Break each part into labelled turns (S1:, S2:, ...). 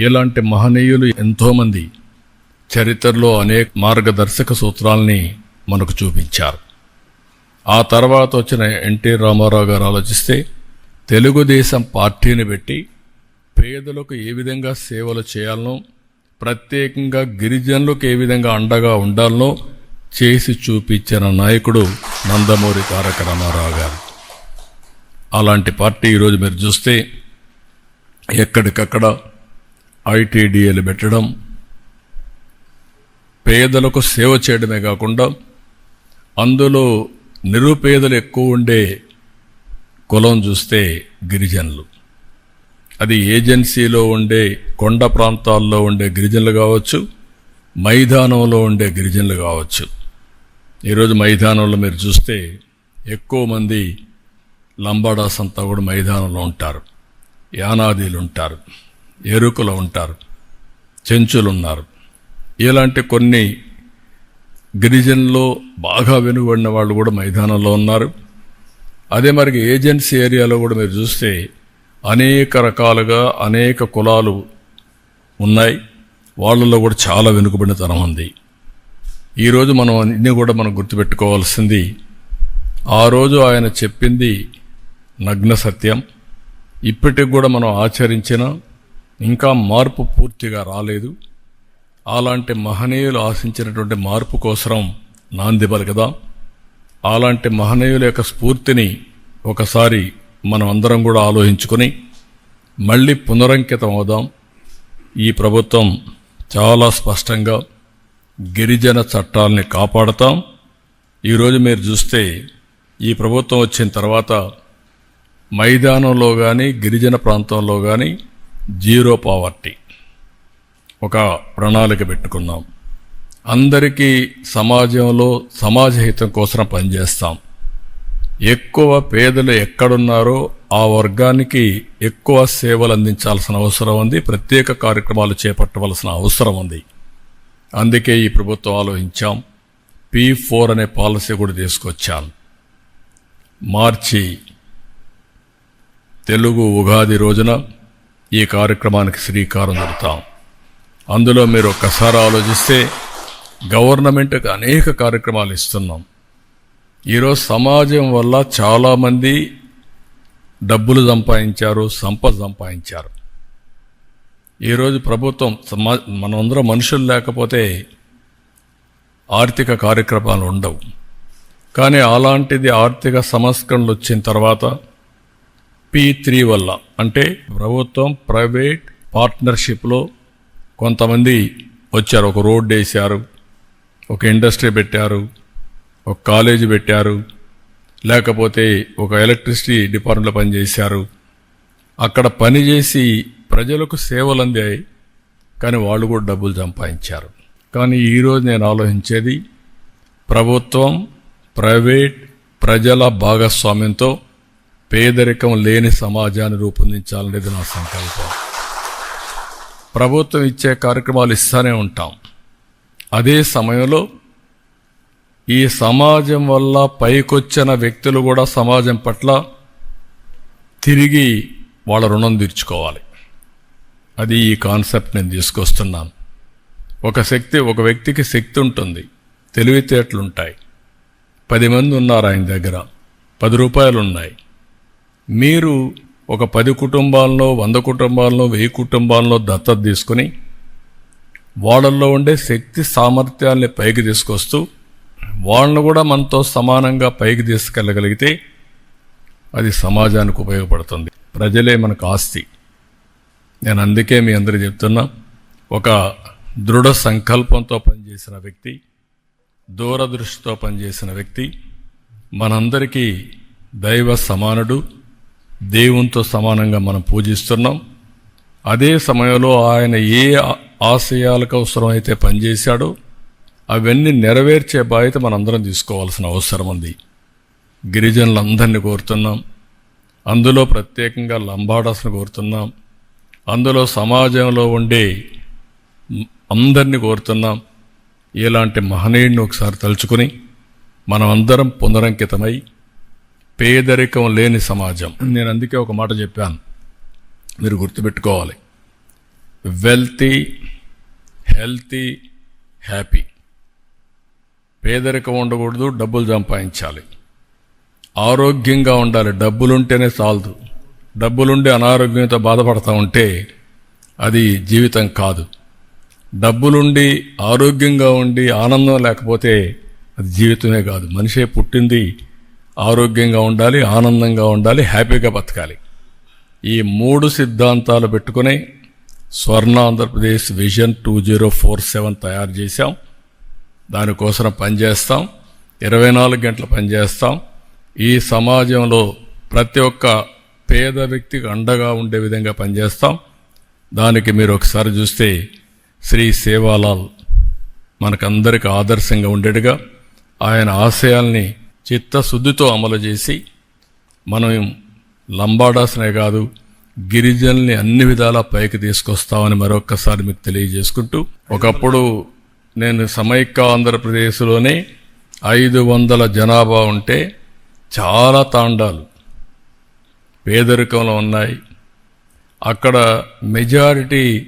S1: ఇలాంటి మహనీయులు ఎంతోమంది చరిత్రలో అనేక మార్గదర్శక సూత్రాల్ని మనకు చూపించారు. ఆ తర్వాత వచ్చిన ఎన్టీ రామారావు గారు ఆలోచిస్తే తెలుగుదేశం పార్టీని పెట్టి పేదలకు ఏ విధంగా సేవలు చేయాలనో ప్రత్యేకంగా గిరిజనులకు ఏ విధంగా అండగా ఉండాలనో చేసి చూపించిన నాయకుడు నందమూరి తారక రామారావు గారు. అలాంటి పార్టీ ఈరోజు మీరు చూస్తే ఎక్కడికక్కడ ఐటీడీఏలు పెట్టడం పేదలకు సేవ చేయడమే కాకుండా అందులో నిరుపేదలు ఎక్కువ ఉండే కులం చూస్తే గిరిజనులు. అది ఏజెన్సీలో ఉండే కొండ ప్రాంతాల్లో ఉండే గిరిజనులు కావచ్చు మైదానంలో ఉండే గిరిజనులు కావచ్చు. ఈరోజు మైదానంలో మీరు చూస్తే ఎక్కువ మంది లంబాడాస్ అంతా కూడా మైదానంలో ఉంటారు యానాదీలు ఉంటారు. ఎరుకులు ఉంటారు. చెంచులు ఉన్నారు ఇలాంటి కొన్ని గిరిజన్లో బాగా వెనుకబడిన వాళ్ళు కూడా మైదానంలో ఉన్నారు. అదే మరి ఏజెన్సీ ఏరియాలో కూడా మీరు చూస్తే అనేక రకాలుగా అనేక కులాలు ఉన్నాయి. వాళ్ళలో కూడా చాలా వెనుకబడినతనం ఉంది. ఈరోజు మనం అన్నీ కూడా మనం గుర్తుపెట్టుకోవాల్సింది ఆ రోజు ఆయన చెప్పింది నగ్న సత్యం. ఇప్పటికి కూడా మనం ఆచరించిన ఇంకా మార్పు పూర్తిగా రాలేదు. అలాంటి మహనీయులు ఆశించినటువంటి మార్పు కోసరం నాంది కదా. అలాంటి మహనీయుల యొక్క స్ఫూర్తిని ఒకసారి మనం అందరం కూడా ఆలోచించుకొని మళ్ళీ పునరంకితం అవుదాం. ఈ ప్రభుత్వం చాలా స్పష్టంగా గిరిజన చట్టాలని కాపాడతాం. ఈరోజు మీరు చూస్తే ఈ ప్రభుత్వం వచ్చిన తర్వాత మైదానంలో కానీ గిరిజన ప్రాంతంలో కానీ జీరో పావర్టీ. ఒక ప్రణాళిక పెట్టుకున్నాం. అందరికీ సమాజంలో సమాజ హితం కోసం పనిచేస్తాం. ఎక్కువ పేదలు ఎక్కడున్నారో ఆ వర్గానికి ఎక్కువ సేవలు అందించాల్సిన అవసరం ఉంది. ప్రత్యేక కార్యక్రమాలు చేపట్టవలసిన అవసరం ఉంది. అందుకే ఈ ప్రభుత్వం ఆలోచించాం. పీ ఫోర్ అనే పాలసీ కూడా తీసుకొచ్చాం. మార్చి తెలుగు ఉగాది రోజున ఈ కార్యక్రమానికి శ్రీకారం చుడతాం. అందులో మీరు ఒక్కసారి ఆలోచిస్తే గవర్నమెంట్కి అనేక కార్యక్రమాలు ఇస్తున్నాం. ఈరోజు సమాజం వల్ల చాలామంది డబ్బులు సంపాదించారు సంపద సంపాదించారు. ఈరోజు ప్రభుత్వం సమా మనమందరం మనుషులు లేకపోతే ఆర్థిక కార్యక్రమాలు ఉండవు. కానీ అలాంటిది ఆర్థిక సంస్కరణలు వచ్చిన తర్వాత పీ త్రీ వల్ల. అంటే ప్రభుత్వం ప్రైవేట్ పార్ట్నర్షిప్లో కొంతమంది వచ్చారు. ఒక రోడ్డు వేశారు ఒక ఇండస్ట్రీ పెట్టారు ఒక కాలేజీ పెట్టారు లేకపోతే ఒక ఎలక్ట్రిసిటీ డిపార్ట్మెంట్లో పనిచేశారు. అక్కడ పనిచేసి ప్రజలకు సేవలు అందాయి కానీ వాళ్ళు కూడా డబ్బులు సంపాదించారు. కానీ ఈరోజు నేను ఆలోచించేది ప్రభుత్వం ప్రైవేట్ ప్రజల భాగస్వామ్యంతో పేదరికం లేని సమాజాన్ని రూపొందించాలనేది నా సంకల్పం. ప్రభుత్వం ఇచ్చే కార్యక్రమాలు ఇస్తూనే ఉంటాం. అదే సమయంలో ఈ సమాజం వల్ల పైకొచ్చిన వ్యక్తులు కూడా సమాజం పట్ల తిరిగి వాళ్ళ రుణం తీర్చుకోవాలి. అది ఈ కాన్సెప్ట్ నేను తీసుకొస్తున్నాను. ఒక శక్తి ఒక వ్యక్తికి శక్తి ఉంటుంది. తెలివితేటలు ఉంటాయి పది మంది ఉన్నారు ఆయన దగ్గర. పది రూపాయలు ఉన్నాయి మీరు ఒక పది కుటుంబాల్లో వంద కుటుంబాల్లో వెయ్యి కుటుంబాల్లో దత్తత తీసుకుని వాళ్ళల్లో ఉండే శక్తి సామర్థ్యాల్ని పైకి తీసుకొస్తూ వాళ్ళను కూడా మనతో సమానంగా పైకి తీసుకెళ్ళగలిగితే అది సమాజానికి ఉపయోగపడుతుంది. ప్రజలే మనకు ఆస్తి. నేను అందుకే మీ అందరికీ చెప్తున్నా ఒక దృఢ సంకల్పంతో పనిచేసిన వ్యక్తి దూరదృష్టితో పనిచేసిన వ్యక్తి మనందరికీ దైవ సమానుడు దేవునితో సమానంగా మనం పూజిస్తున్నాం. అదే సమయంలో ఆయన ఏ ఆశయాలకు అవసరమైతే పనిచేశాడో అవన్నీ నెరవేర్చే బాధ్యత మనందరం తీసుకోవాల్సిన అవసరం ఉంది. గిరిజనులందరినీ కోరుతున్నాం. అందులో ప్రత్యేకంగా లంబాడాస్ను కోరుతున్నాం. అందులో సమాజంలో ఉండే అందరినీ కోరుతున్నాం. ఇలాంటి మహనీయుడిని ఒకసారి తలుచుకుని మనం అందరం పునరంకితమై పేదరికం లేని సమాజం. నేను అందుకే ఒక మాట చెప్పాను. మీరు గుర్తుపెట్టుకోవాలి. వెల్తీ హెల్తీ హ్యాపీ పేదరికం ఉండకూడదు డబ్బులు సంపాదించాలి. ఆరోగ్యంగా ఉండాలి. డబ్బులుంటేనే చాలదు. డబ్బులుండి అనారోగ్యంతో బాధపడతా ఉంటే అది జీవితం కాదు. డబ్బులుండి ఆరోగ్యంగా ఉండి ఆనందం లేకపోతే అది జీవితమే కాదు. మనిషే పుట్టింది ఆరోగ్యంగా ఉండాలి ఆనందంగా ఉండాలి హ్యాపీగా బతకాలి. ఈ మూడు సిద్ధాంతాలు పెట్టుకుని Swarna Andhra Pradesh vision two zero four seven తయారు చేశాం. దానికోసం పనిచేస్తాం ఇరవై నాలుగు గంటలు పనిచేస్తాం ఈ సమాజంలో ప్రతి ఒక్క పేద వ్యక్తికి అండగా ఉండే విధంగా పనిచేస్తాం దానికి మీరు ఒకసారి చూస్తే శ్రీ సేవాలాల్ మనకందరికి ఆదర్శంగా ఉండేట్టుగా ఆయన ఆశయాల్ని చిత్తశుద్ధితో అమలు చేసి మనం లంబాడాసనే కాదు గిరిజనుల్ని అన్ని విధాలా పైకి తీసుకొస్తామని మరొక్కసారి మీకు తెలియజేసుకుంటూ ఒకప్పుడు నేను సమైక్య ఆంధ్రప్రదేశ్లోనే ఐదు వందల జనాభా ఉంటే చాలా తాండాలు పేదరికంలో ఉన్నాయి. అక్కడ మెజారిటీ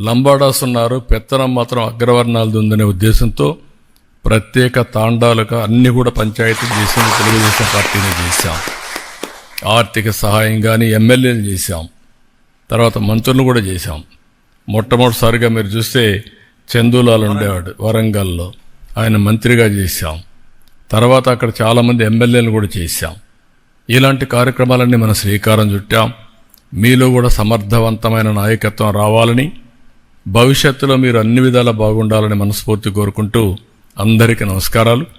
S1: లంబాడాస్ ఉన్నారు పెత్తనం మాత్రం అగ్రవర్ణాలది ఉందనే ఉద్దేశంతో ప్రత్యేక తాండాలుగా అన్ని కూడా పంచాయతీ చేసాం తెలుగుదేశం పార్టీని చేశాం. ఆర్థిక సహాయం కానీ ఎమ్మెల్యేలు చేశాం. తర్వాత మంత్రులు కూడా చేశాం. మొట్టమొదటిసారిగా మీరు చూస్తే చందూలాలు ఉండేవాడు వరంగల్లో. ఆయన మంత్రిగా చేశాం. తర్వాత అక్కడ చాలామంది ఎమ్మెల్యేలు కూడా చేశాం. ఇలాంటి కార్యక్రమాలన్నీ మనం శ్రీకారం చుట్టాం. మీలో కూడా సమర్థవంతమైన నాయకత్వం రావాలని భవిష్యత్తులో మీరు అన్ని విధాలా బాగుండాలని మనస్ఫూర్తి కోరుకుంటూ అందరికీ నమస్కారాలు.